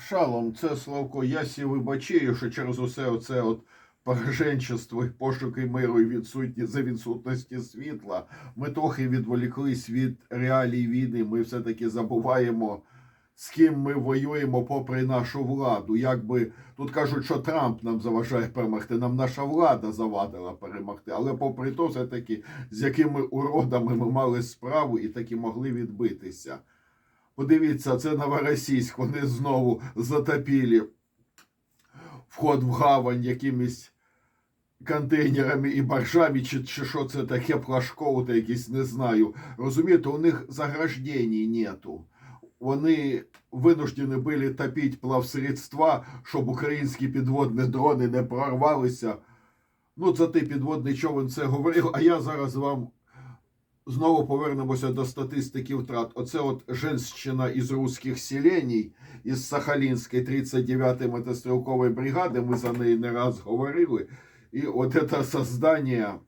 Шалом, це Славко. Я сі вибачаю, що через усе оце от пораженчество і пошуки миру і відсутні за відсутності світла. Ми трохи відволіклись від реалій війни. Ми все-таки забуваємо, з ким ми воюємо попри нашу владу. Якби тут кажуть, що Трамп нам заважає перемогти, нам наша влада завадила перемогти. Але попри то, все-таки з якими уродами ми мали справу і таки могли відбитися. Подивіться, це Новоросійськ. Вони знову затопили вход в гавань якимись контейнерами і баржами, чи, чи що це таке плашкове, якісь не знаю. Розумієте, у них заграждений нету. Вони винуждені були топити плавсредства, щоб українські підводні дрони не прорвалися. Ну, це ти підводний човен це говорив, а я зараз вам Знову повернемося до статистики втрат. Оце от женщина із руських селеній, із Сахалінської 39-ї мотострілкової бригади, ми за неї не раз говорили. І от це создання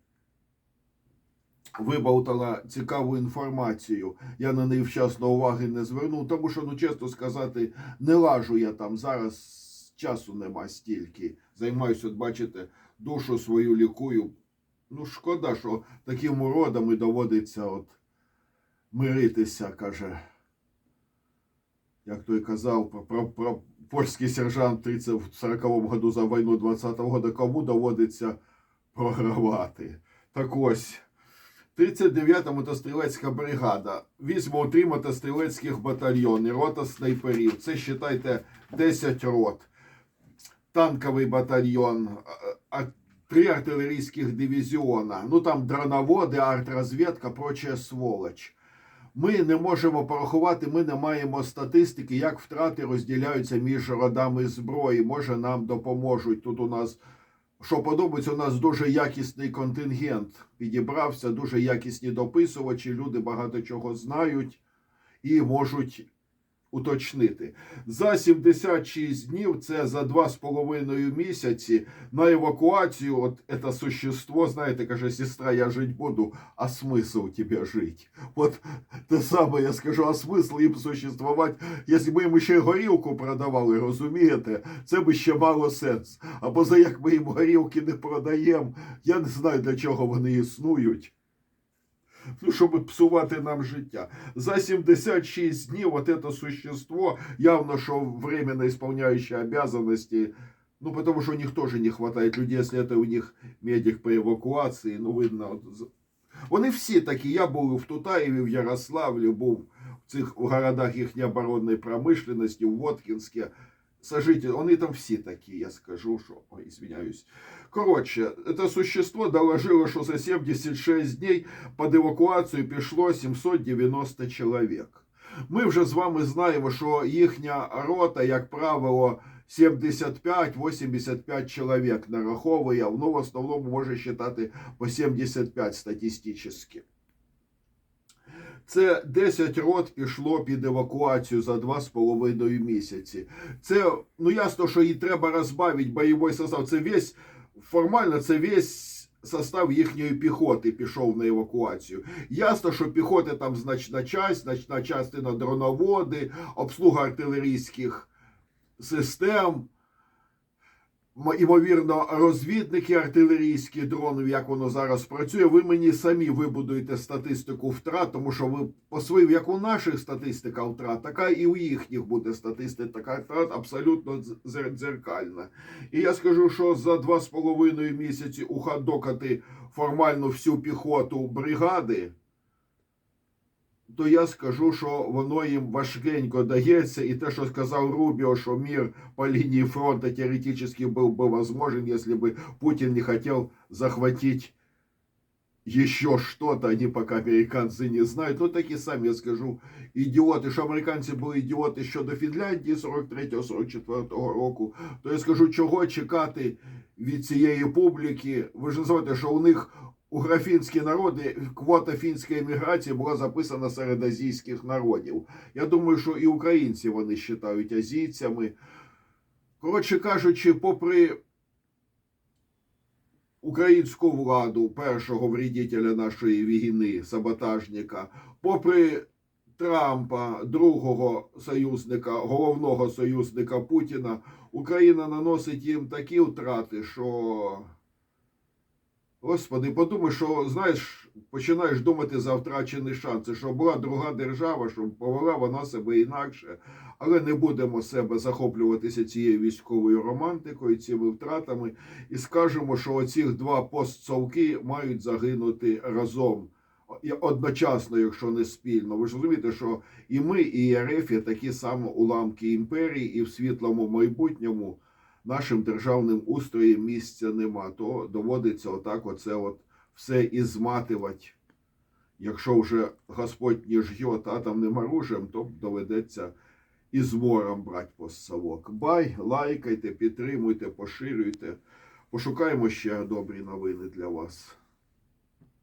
виболтала цікаву інформацію. Я на неї вчасно уваги не звернув, тому що, ну чесно сказати, не лажу я там. Зараз часу нема стільки. Займаюся, от бачите, душу свою лікую. Ну, шкода, що таким уродами доводиться от миритися, каже. Як той казав про, про, про польський сержант 30 в 40-му году за війну 20-го года, кому доводиться програвати. Так ось, 39-та мотострілецька бригада. Візьмемо три мотострілецьких батальйони, рота снайперів. Це, вважайте, 10 рот. Танковий батальйон, три артилерійських дивізіона. Ну там дроноводи, артрозвідка, прочая сволоч. Ми не можемо порахувати, ми не маємо статистики, як втрати розділяються між родами зброї. Може, нам допоможуть. Тут у нас, що подобається, у нас дуже якісний контингент підібрався, дуже якісні дописувачі, люди багато чого знають і можуть уточнити. За 76 днів, це за 2,5 місяці, на евакуацію, от это существо, знаєте, каже, сестра, я жить буду, а смысл тебе жить? Вот те саме я скажу, а смисл їм существувати, якщо ми їм ще горілку продавали, розумієте, це би ще мало сенс. Або за як ми їм горілки не продаємо, я не знаю, для чого вони існують. Ну, щоб псувати нам життя. За 76 днів вот это существо, явно, что временно исполняющее обязанности, ну, потому что у них тоже не хватает людей, если это у них медик по евакуації, ну, видно. От, вони всі такі. Я був в Тутаєві, в Ярославлі, був в цих городах їхньої оборонної промишленості, в Воткінське. Сожитель, вони там всі такі, я скажу, що, ой, извиняюсь. Коротше, це существо доложило, що за 76 днів під евакуацію пішло 790 чоловік. Ми вже з вами знаємо, що їхня рота, як правило, 75-85 чоловік нараховує, ну, в основному може вважати по 75 статистично. Це 10 рот пішло під евакуацію за 2,5 місяці. Це, ну ясно, що їй треба розбавити бойовий состав. Це весь, формально, це весь состав їхньої піхоти пішов на евакуацію. Ясно, що піхоти там значна часть, значна частина дроноводи, обслуга артилерійських систем. Імовірно, розвідники артилерійські дронів, як воно зараз працює. Ви мені самі вибудуєте статистику втрат, тому що ви по своїм, як у наших статистика втрат, така і у їхніх буде статистика втрат абсолютно дз- дзеркальна. І я скажу, що за два з половиною місяці уходокати формально всю піхоту бригади. То я скажу, що воно їм важкенько дається, і те, що сказав Рубіо, що мир по лінії фронту теоретически був би возможен, если бы Путин не хотел захватить еще что-то, они пока американцы не знают. Ну, такі самі, я скажу, ідіоти, що американці були ідіоти щодо Фінляндії 43-44 року, то я скажу, чого чекати від цієї публіки. Ви ж знаєте, що у них у графінські народи квота фінської еміграції була записана серед азійських народів. Я думаю, що і українці вони вважають азійцями. Коротше кажучи, попри українську владу, першого вредителя нашої війни, саботажника, попри Трампа, другого союзника, головного союзника Путіна, Україна наносить їм такі втрати, що. Господи, подумай, що знаєш, починаєш думати за втрачені шанси, що була друга держава, щоб повела вона себе інакше, але не будемо себе захоплюватися цією військовою романтикою, цими втратами, і скажемо, що оці два постсовки мають загинути разом. Одночасно, якщо не спільно, ви ж розумієте, що і ми, і РФ є такі самі уламки імперії, і в світлому майбутньому нашим державним устроєм місця нема, то доводиться отак оце от все і зматувати. Якщо вже Господь не жьет атомним оружием, то доведеться і мором брати постсовок. Бай, лайкайте, підтримуйте, поширюйте. Пошукаємо ще добрі новини для вас.